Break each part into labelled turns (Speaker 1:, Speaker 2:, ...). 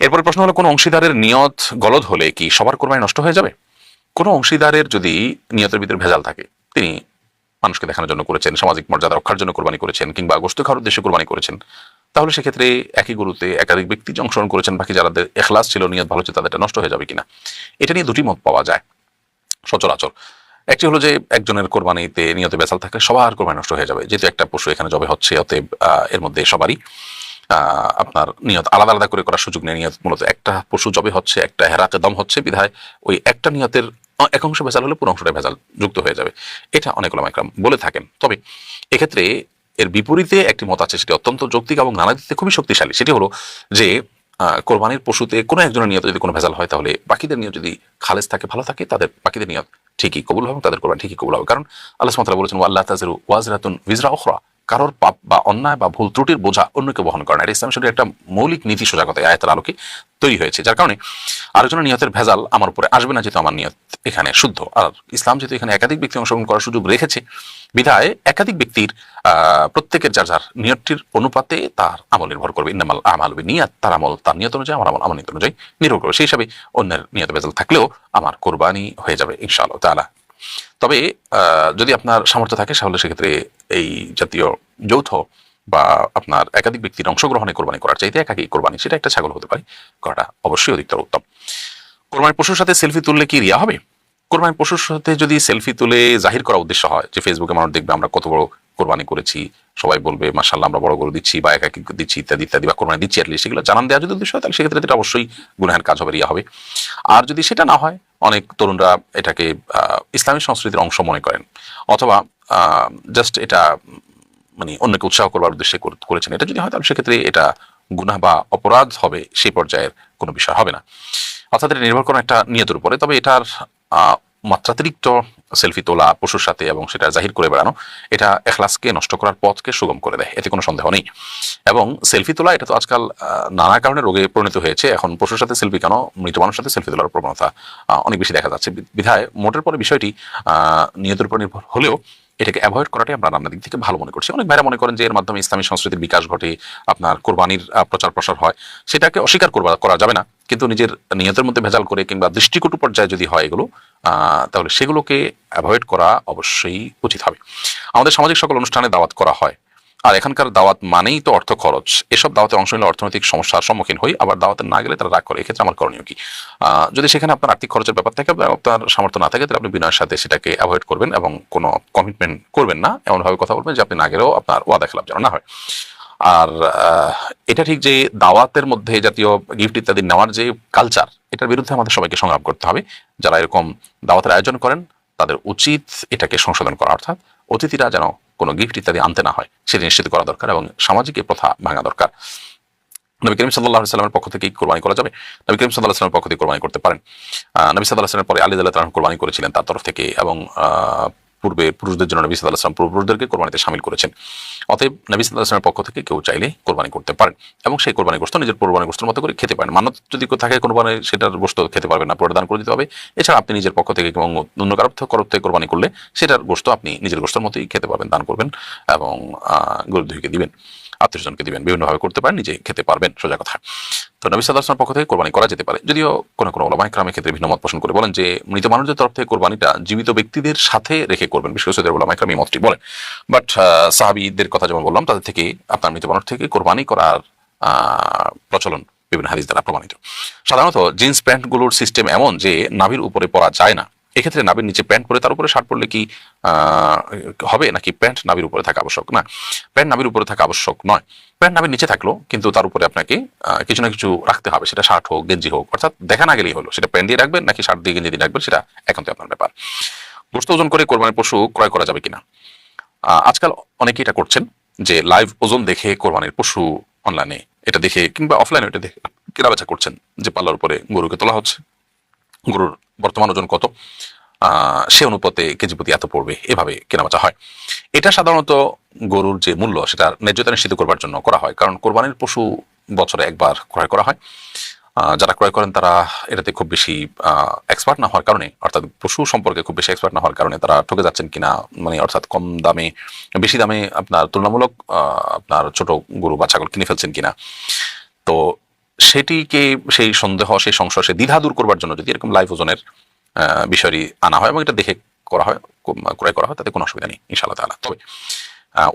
Speaker 1: এরপরে প্রশ্ন হলো, কোন অংশীদারের নিয়ত গলদ হলে কি সবার কোরবানি নষ্ট হয়ে যাবে? কোন অংশীদারের যদি নিয়তের ভিতরে ভেজাল থাকে, তিনি মানুষকে দেখানোর জন্য করেছেন, সামাজিক মর্যাদা রক্ষার জন্য কোরবানি করেছেন, কিংবা গোস্ত খাওয়ার উদ্দেশ্যে কোরবানি করেছেন, তাহলে সেক্ষেত্রে একই গরুতে একাধিক ব্যক্তি যে অংশগ্রহণ করেছেন, বাকি যাদের এখলাস ছিল, নিয়ত ভালো ছিল, তাদেরটা নষ্ট হয়ে যাবে কিনা? এটা নিয়ে দুটি মত পাওয়া যায় সচরাচর। একটি হলো যে, একজনের কোরবানিতে নিয়তে বেসাল থাকলে সবার কোরবানি নষ্ট হয়ে যাবে, যেহেতু একটা পশু এখানে জবে হচ্ছে, অতএব এর মধ্যে সবারই। আপনার নিয়ত আলাদা আলাদা করে করার সুযোগ নেই, নিয়ত মূলত একটা পশু জবে হচ্ছে, একটা হেরাতে দম হচ্ছে, বিধায় ওই একটা নিয়তের এক অংশ ভেজাল হলে পুরো অংশটা ভেজাল যুক্ত হয়ে যাবে। এটা অনেক ওলামাইকরাম বলে থাকেন। তবে এক্ষেত্রে এর বিপরীতে একটি মত আছে, সেটি অত্যন্ত যৌক্তিক এবং নানা দিক খুবই শক্তিশালী। সেটি হলো যে কোরবানির পশুতে কোনো একজনের নিয়ত যদি কোনো ভেজাল হয়, তাহলে বাকিদের নিয়ত যদি খালেজ থাকে, ভালো থাকে, তাদের, বাকিদের নিয়ত ঠিকই কবুল হবে তাদের কোরবানি ঠিকই কবুল হবে। কারণ আল্লাহ সুবহানাহু বলেছেন আল্লাহ তাজরু ওয়াজরাতুন ভিজরা উখরা। কারোর পাপ বা অন্যায় বা ভুল ত্রুটির বোঝা অন্যকে বহন করে না। এটা ইসলাম একটা মৌলিক নীতি সোজা কথা এই আয়াতের আলোকে তৈরি হয়েছে, যার কারণে আরেকজনের নিয়তের ভেজাল আমার উপরে আসবে না, যেহেতু আমার নিয়ত এখানে শুদ্ধ। আর ইসলাম যেহেতু এখানে একাধিক ব্যক্তি অংশগ্রহণ করার সুযোগ রেখেছে, বিধায় একাধিক ব্যক্তির প্রত্যেকের যার যার নিয়তটির অনুপাতে তার আমল নির্ভর করবে। ইন্নামাল আমাল নিয়াত তার আমল তার নিয়ত অনুযায়ী, আমার আমল আমার নিয়ত অনুযায়ী নির্ভর করবে। সেই হিসাবে অন্যের নিয়ত ভেজাল থাকলেও আমার কোরবানি হয়ে যাবে ইনশাআল্লাহ তাআলা। তবে যদি আপনার সামর্থ্য থাকে, তাহলে সেক্ষেত্রে এই জাতীয় যৌথ বা আপনার একাধিক ব্যক্তির অংশগ্রহণে কোরবানি করার চাইতে একাকি কোরবানি, সেটা একটা ছাগল হতে পারে, করাটা অবশ্যই অধিকতর উত্তম। কোরবানির পশুর সাথে সেলফি তুললে কি রিয়া হবে? কোরবানির পশুর সাথে যদি সেলফি তুলে জাহির করা উদ্দেশ্য হয়, যে ফেসবুকে মানুষ দেখবে আমরা কত বড় কোরবানি করেছি, সবাই বলবে মার্শাল্লাহ আমরা বড় গরু দিচ্ছি বা একাকি দিচ্ছি, ইত্যাদি ইত্যাদি বা কোরবানি দিচ্ছি অ্যাটলিস্ট সেগুলো জানান দেওয়া যদি উদ্দেশ্য হয়, তাহলে সেক্ষেত্রে এটা অবশ্যই গুনাহের কাজ হবে, রিয়া হবে। আর যদি সেটা না হয়, অনেক তরুণরা এটাকে ইসলামী সংস্কৃতির অংশ মনে করেন, অথবা জাস্ট এটা মানে অন্যকে উৎসাহ করবার উদ্দেশ্যে করেছেন। এটা যদি হয়, তাহলে সেক্ষেত্রে এটা গুনাহ বা অপরাধ হবে, সেই পর্যায়ের কোনো বিষয় হবে না। অর্থাৎ এটা নির্ভর করেন একটা নিয়তের উপরে। তবে এটার মাত্রাতিরিক্ত সেলফি তোলা পশুর সাথে এবং সেটা জাহির করে বেড়ানো, এটা এখলাসকে নষ্ট করার পথকে সুগম করে দেয়, এতে কোনো সন্দেহ নেই। এবং সেলফি তোলা, এটা তো আজকাল নানা কারণে রোগে পরিণত হয়েছে, এখন পশুর সাথে সেলফি কেন? মৃত মানুষের সাথে সেলফি তোলার প্রবণতা অনেক বেশি দেখা যাচ্ছে। বিধায় মোটের পরে বিষয়টি নিয়তের উপর নির্ভর হলেও এটাকে অ্যাভয়েড করাটাই আমরা রান্নার দিক থেকে ভালো মনে করছি। অনেক ভাইরা মনে করেন যে এর মাধ্যমে ইসলামী সংস্কৃতির বিকাশ ঘটে, আপনার কোরবানির প্রচার প্রসার হয়, সেটাকে অস্বীকার করা যাবে না। কিন্তু নিজের নিয়তের মধ্যে ভেজাল করে কিংবা দৃষ্টিকটু পর্যায়ে যদি হয় এগুলো তাহলে সেগুলোকে অ্যাভয়েড করা অবশ্যই উচিত হবে। আমাদের সামাজিক সকল অনুষ্ঠানে দাওয়াত করা হয়। আর এখানকার দাওয়াত মানেই তো অর্থ খরচ। এসব দাওয়াতে অংশ নিলে অর্থনৈতিক সমস্যার সম্মুখীন হই, আবার দাওয়াতে না গেলে তারা রাগ করে। এক্ষেত্রে আমার করণীয় কি? যদি সেখানে আপনার আর্থিক খরচের ব্যাপার থাকে আপনার সামর্থ্য না থাকে, তাহলে আপনি বিনয়ের সাথে সেটাকে অ্যাভয়েড করবেন এবং কোনো কমিটমেন্ট করবেন না। এমনভাবে কথা বলবেন যে আপনি না গেলেও আপনার ওয়াদা খেলাপ যেন না হয়। আর এটা ঠিক যে দাওয়াতের মধ্যে জাতীয় গিফট ইত্যাদি নেওয়ার যে কালচার এটার বিরুদ্ধে আমাদের সবাইকে সংগ্রাম করতে হবে। যারা এরকম দাওয়াতের আয়োজন করেন, তাদের উচিত এটাকে সংশোধন করা। অর্থাৎ অতিথিরা যেন কোনো গিফট ইত্যাদি আনতে না হয়, সেটা নিশ্চিত করা দরকার এবং সামাজিক প্রথা ভাঙা দরকার। নবী করিম সাল্লাহ সাল্লামের পক্ষ থেকে কোরবানি করা যাবে। নবী করিম সাল্লাহ সাল্লামের পক্ষ থেকে কোরবানি করতে পারেন। নবী সাল্লাহ সাল্লামের পরে আলী আল্লাহ কোরবানি করেছিলেন তার তরফ থেকে এবং পূর্বে পুরুষদের জন্য নবী সাল্লাহ আসলাম পুরুষদেরকে কোরবানিতে সামিল করেছেন। অতএব নবী সাল্লাহ আসলামের পক্ষ থেকে কেউ চাইলে কোরবানি করতে পারেন এবং সেই কোরবানি গোস্ত নিজের কোরবানি গোস্তর মতো করে খেতে পারেন। মানত যদি থাকে কোরবানি, সেটার গোস্ত খেতে পারবেন না প্রদান করে দিতে হবে। এছাড়া আপনি নিজের পক্ষ থেকে এবং অন্য কারও করব থেকে কোরবানি করলে সেটার গোস্ত আপনি নিজের গোস্তর মতোই খেতে পারবেন, দান করবেন এবং গরিব দুইকে দিবেন আত্মীয়স্বজনকে দিবেন, বিভিন্নভাবে করতে পারেন নিজে খেতে পারবেন, সোজা কথা। তো নবী সাল্লাহ পক্ষ থেকে কোরবানি করা যেতে পারে। যদিও কোনো কোনো ওলামাই ক্রামের ক্ষেত্রে ভিন্ন মত পোষণ করে বলেন যে, মৃত মানুষদের তরফ থেকে কোরবানিটা জীবিত ব্যক্তিদের সাথে রেখে করবেন, বিশেষ করে ওলামাই ক্রাম এই মতটি বলেন। বাট সাহাবিদের কথা যেমন বললাম, তাদের থেকে আপনার মৃত মানুষ থেকে কোরবানি করার প্রচলন বিভিন্ন হাদিস দ্বারা প্রমাণিত। সাধারণত জিন্স প্যান্টগুলোর সিস্টেম এমন যে, নাভির উপরে পরা যায় না। এক্ষেত্রে নাভির নিচে প্যান্ট পরে, তার উপরে শার্ট পরলে কি হবে? নাকি প্যান্ট নাভির উপরে থাকা আবশ্যক? না, প্যান্ট নাভির উপরে থাকা আবশ্যক নয়। প্যান্ট নাভির নিচে থাকল, কিন্তু তার উপরে আপনাকে কিছু না কিছু রাখতে হবে। সেটা শার্ট হোক, গেঞ্জি হোক, অর্থাৎ দেখা না গেলেই হলো। সেটা প্যান্ট দিয়ে রাখবেন, নাকি শার্ট দিয়ে গেঞ্জি দিয়ে রাখবেন, সেটা একান্তই আপনার ব্যাপার। গোস্ত ওজন করে কোরবানির পশু ক্রয় করা যাবে কিনা? আজকাল অনেকে এটা করছেন, যে লাইভ ওজন দেখে কোরবানির পশু অনলাইনে এটা দেখে, কিংবা অফলাইনে এটা দেখে কেনা বেচা করছেন, যে পাল্লার উপরে গরুকে তোলা হচ্ছে। গরুর বর্তমান ওজন কত? সে অনুপাতে কেজি প্রতি এত পড়বে, এভাবে কেনাবেচা হয়। এটা সাধারণত গরুর যে মূল্য, সেটা ন্যায্যতা নিশ্চিত করবার জন্য করা হয়। কারণ কোরবানির পশু বছরে একবার ক্রয় করা হয়। যারা ক্রয় করেন, তারা এটাতে খুব বেশি এক্সপার্ট না হওয়ার কারণে, অর্থাৎ পশু সম্পর্কে খুব বেশি এক্সপার্ট না হওয়ার কারণে তারা ঠকে যাচ্ছেন কিনা মানে অর্থাৎ কম দামে, বেশি দামে আপনার তুলনামূলক আপনার ছোট গরু বা ছাগল কিনে ফেলছেন কিনা। তো সেটিকে সেই সন্দেহ, সেই সংশয়, সেই দ্বিধা দূর করবার জন্য যদি এরকম লাইফ ওজনের বিষয়টি আনা হয় এবং এটা দেখে করা হয় ক্রয় করা হয়, তাতে কোনো অসুবিধা নেই, ইনশাআল্লাহ তবে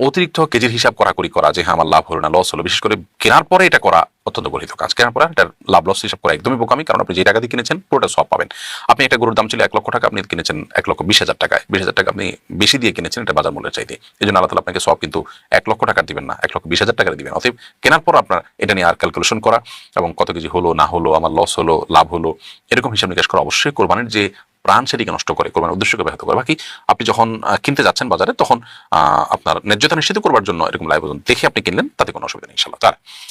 Speaker 1: অতিরিক্ত কেজির হিসাব করাকরি করা, যে হ্যাঁ আমার লাভ হলো না লস হলো, বিশেষ করে কেনার পরে এটা করা অত্যন্ত গলিত কাজ। কেনার পরে এটার লাভ লস হিসাব করা একদমই বোকামি, কারণ আপনি যে টাকা দিয়ে কিনেছেন, পুরোটা সব পাবেন। আপনি একটা গরুর দাম ছিল এক লক্ষ টাকা, আপনি কিনেছেন এক লক্ষ বিশ হাজার টাকায়। বিশ হাজার টাকা আপনি বেশি দিয়ে কিনেছেন, এটা বাজার মূল্যের চাইতে। এই জন্য আল্লাহ আপনাকে সব কিন্তু এক লক্ষ টাকা দিবেন না, এক লক্ষ বিশ হাজার টাকা দিবেন। অতএব কেনার পর আপনার এটা নিয়ে আর ক্যালকুলেশন করা, এবং কত কেজি হলো, না হলো, আমার লস হলো, লাভ হলো, এরকম হিসাব নিকাশ করা অবশ্যই কোরবানির যে প্রাণ সেটিকে নষ্ট করে, কোরবানির উদ্দেশ্যকে ব্যাহত করে। বাকি আপনি যখন কিনতে যাচ্ছেন বাজারে, তখন আপনার ন্যায্যতা নিশ্চিত করবার জন্য এরকম লাইভ ওজন দেখে আপনি কিনলেন, তাতে কোনো অসুবিধা নেই ইনশাল্লাহ তার